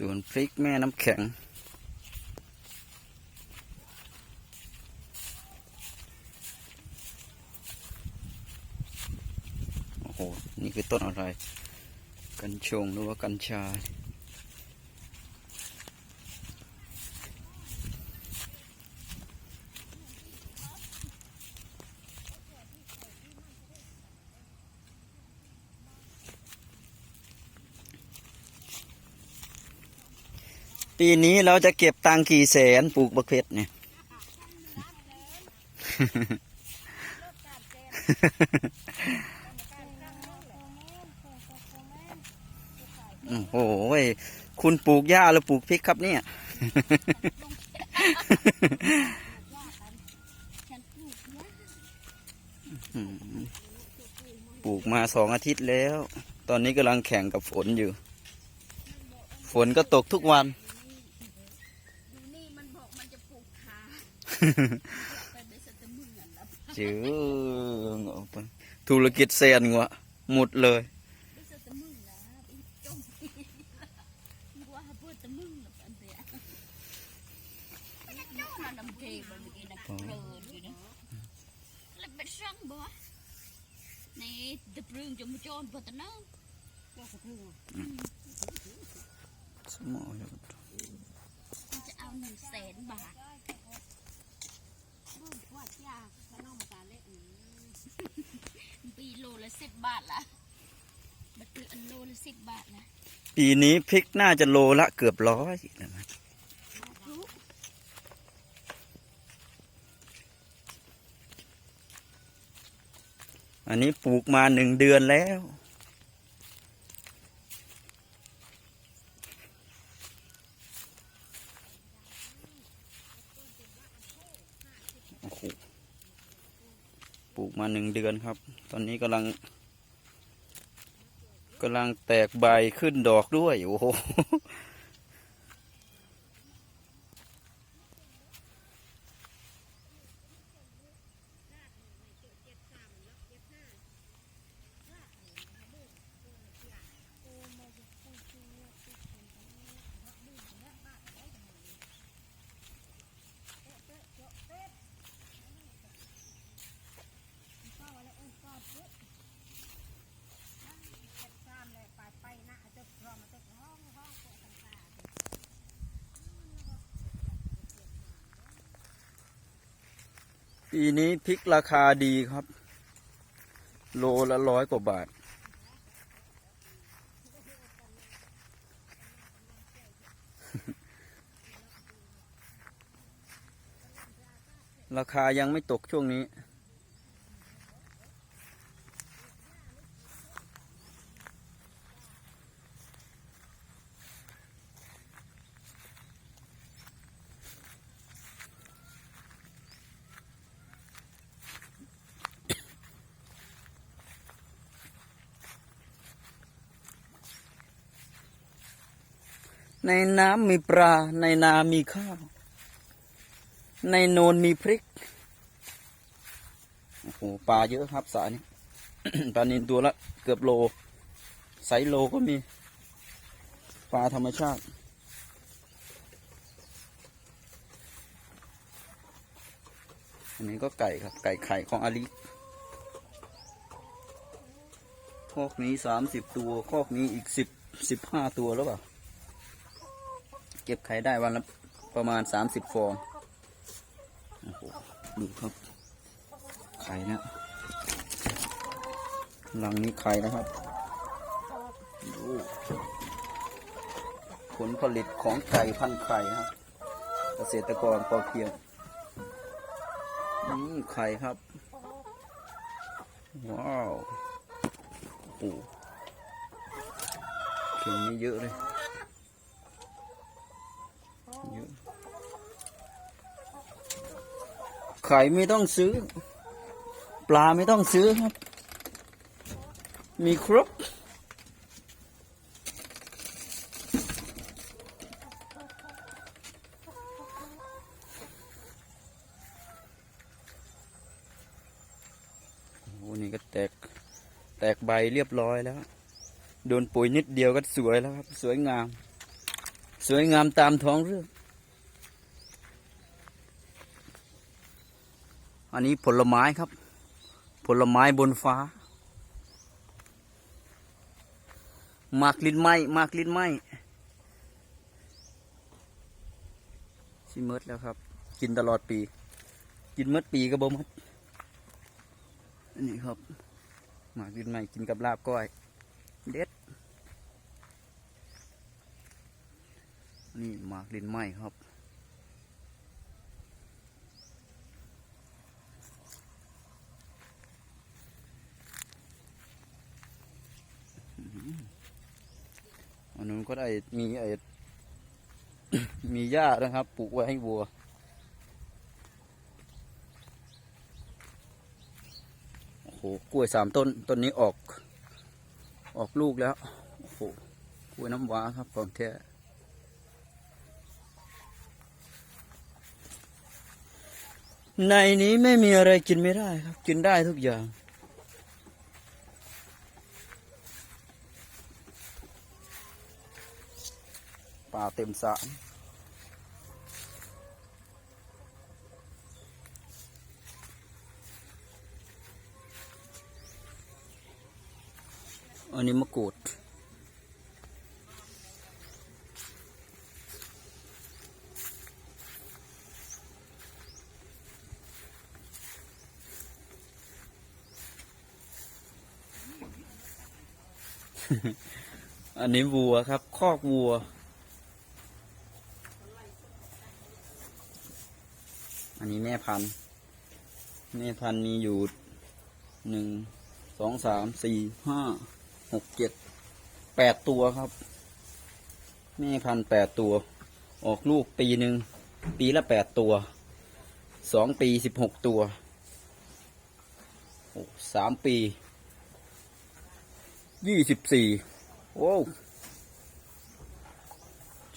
สวนพริกแม่น้ำแข็ง โอ้โห นี่คือต้นอะไร กัญชงหรือว่ากัญชา ปีนี้เราจะเก็บตังกี่แสนปลูกบักเพชรเนี่ยโอ้โหคุณปลูกหญ้าหรือปลูกพริกครับเนี่ย ปลูกมาสองอาทิตย์แล้ว ตอนนี้กำลังแข่งกับฝนอยู่ ฝนก็ตกทุกวัน ดูนี่มันบอกมันจะปลูกขา ไปไปสตะมึงอะแล้วจือออกไปธุรกิจเซียนงัวหมดเลยไปสตะมึงแล้วอีจงว่าพู ขวดยาขนมกาเละอืปีโลละสิบบาทละมัตรอันโลละสิบบาทนะปีนี้พริกน่าจะโลละเกือบร้อยนะมันอันนี้ปลูกมาหนึ่งเดือนแล้ว โอ้โหปลูกมาหนึ่งเดือนครับ ตอนนี้กำลังกำลังแตกใบขึ้นดอกด้วย โอ้โห ปีนี้พริกราคาดีครับ โลละร้อยกว่าบาท ราคายังไม่ตกช่วงนี้ ในน้ำมีปลา ในนามีข้าว ในโนนมีพริก โอ้โห ปลาเยอะครับสานี้ปลานินตัวละเกือบโล ไซโลก็มี ปลาธรรมชาติ อันนี้ก็ไก่ครับ ไก่ไข่ของอาลีคอกนี้สามสิบตัวคอกนี้อีกสิบสิบห้าตัวแล้วเปล่า เก็บไข่ได้วันละประมาณสามสิบฟองโอ้โหดูครับ ไข่นะหลังนี้ไข่นะครับดูผลผลิตของไก่พันไข่ครับ เกษตรกรพอเพียงนี่ไข่ครับ ว้าว โอ้โหเข่งนี้เยอะเลยอะ ไข่ไม่ต้องซื้อ ปลาไม่ต้องซื้อครับ มีครบ โอ้นี่ก็แตก แตกใบเรียบร้อยแล้ว โดนปุ๋ยนิดเดียวก็สวยแล้วครับ สวยงาม สวยงามตามท้องเรื่อง อันนี้ผลไม้ครับ ผลไม้บนฟ้า มากลิ้นไม้มากลิ้นไม้สิเมดแล้วครับ กินตลอดปี กินเมดปีก็บ่มดอันนี้ครับหมากลิ้นไม้กินกับลาบก้อย เด็ด นี่หมากลิ้นไม้ครับ อันนู้นก็ ได้มีไอ้มีหญ้านะครับ ปลูกไว้ให้วัว โอ้โห กล้วยสามต้น ต้นนี้ออก ออกลูกแล้ว โอ้โห กล้วยน้ำว้าครับของแท้ในนี้ไม่มีอะไรกินไม่ได้ครับ กินได้ทุกอย่าง ป่าเต็มสระอันนี้มะกรูดอันนี้วัวครับ คอกวัว นนี้แม่พันธุ์แม่พันธุ์มีอยู่หนึ่งสองสามสี่ห้าหกเจ็ดแปดตัวครับ แม่พันธุ์แปดตัว ออกลูกปีหนึ่งปีละแปดตัวสองปีสิบหกตัวสามปียี่สิบสี่โอ้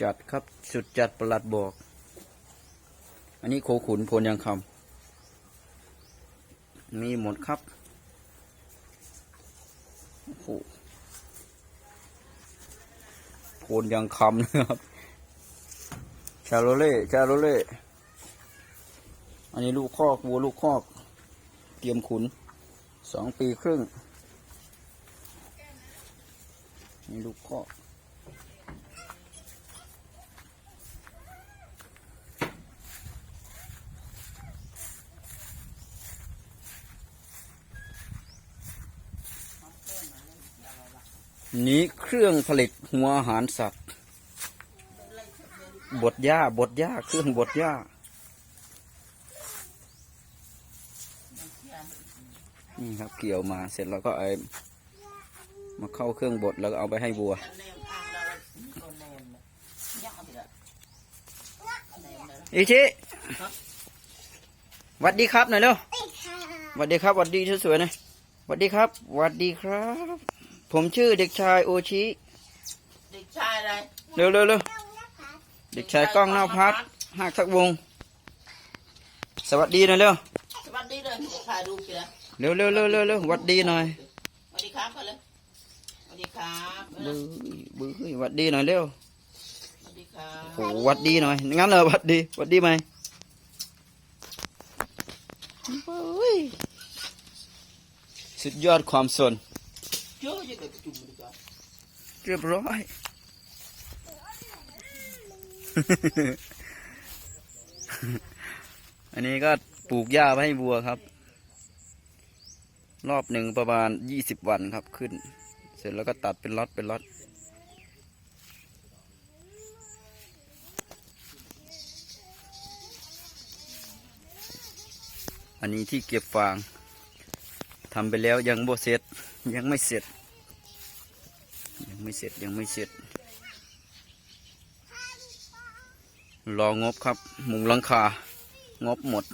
จัดครับสุดจัดประหลัดบอก อันนี้โคขุนพลยังคำมีหมดครับโอ้โหพลยังคำนะครับชาโรเล่ชาโรเล่อันนี้ลูกคอกวัวลูกคอกเตรียมขุนสองปีครึ่งนี่ลูกคอก นี้เครื่องผลิตหัวอาหารสัตว์ บดหญ้าบดหญ้าเครื่องบดหญ้านี่ครับเกี่ยวมาเสร็จแล้วก็เอามาเข้าเครื่องบดแล้วก็เอาไปให้วัวอิชิหวัดดีครับหน่อยเร็วหวัดดีครับหวัดดีสวยๆหน่อยหวัดดีครับหวัดดีครับ ผมชื่อเด็กชายโอชิ เด็กชายอะไร เร็วเร็วเร็วเด็กชายก้องนาวพัฒน์หักทักวงศ์สวัสดีหน่อยเร็ว สวัสดีเลยถ่ายรูปสิละเร็วเร็วเร็วเร็วเร็วหวัดดีหน่อยสวัสดีครับก่อนเลยสวัสดีครับบื้อบื้อหวัดดีหน่อยเร็วสวัสดีครับโอ้หวัดดีหน่อย งั้นเหรอหวัดดีหวัดดีไหมโอ้ยสุดยอดความสน เจ้าจะเกิดประชุมดีกว่าเรียบร้อยอันนี้ก็ปลูกหญ้าไว้ให้วัวครับ รอบหนึ่งประมาณยี่สิบวันครับขึ้น เสร็จแล้วก็ตัดเป็นล็อตเป็นล็อตอันนี้ที่เก็บฟางทำไปแล้วยังบ่เสร็จ ยังไม่เสร็จ ยังไม่เสร็จยังไม่เสร็จ รองบครับ มุงหลังคางบหมด